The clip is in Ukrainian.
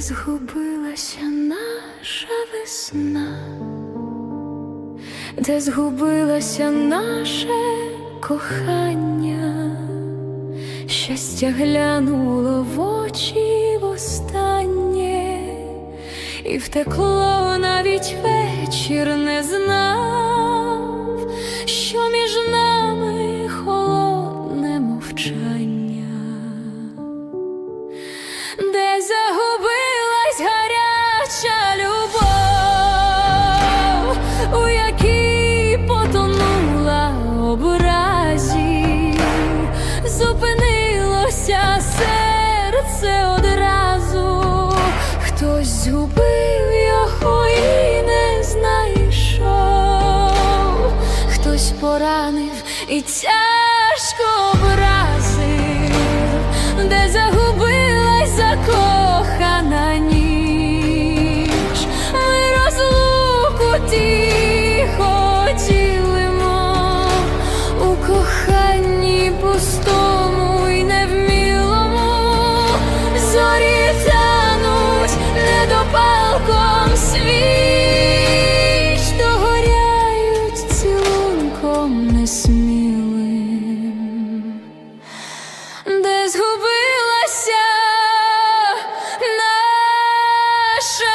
згубилася наша весна, де згубилося наше кохання, щастя глянуло в очі востаннє, і втекло навіть вечір не знав, хтось згубив його і не знайшов, хтось поранив і тяжко образив, де загубилась закохана ніч, ми розлуку тихо ділимо у коханні пустому й невмілому, зорі тануть недопалком свіч, догоряють цілунком несмілим де згубилася наша.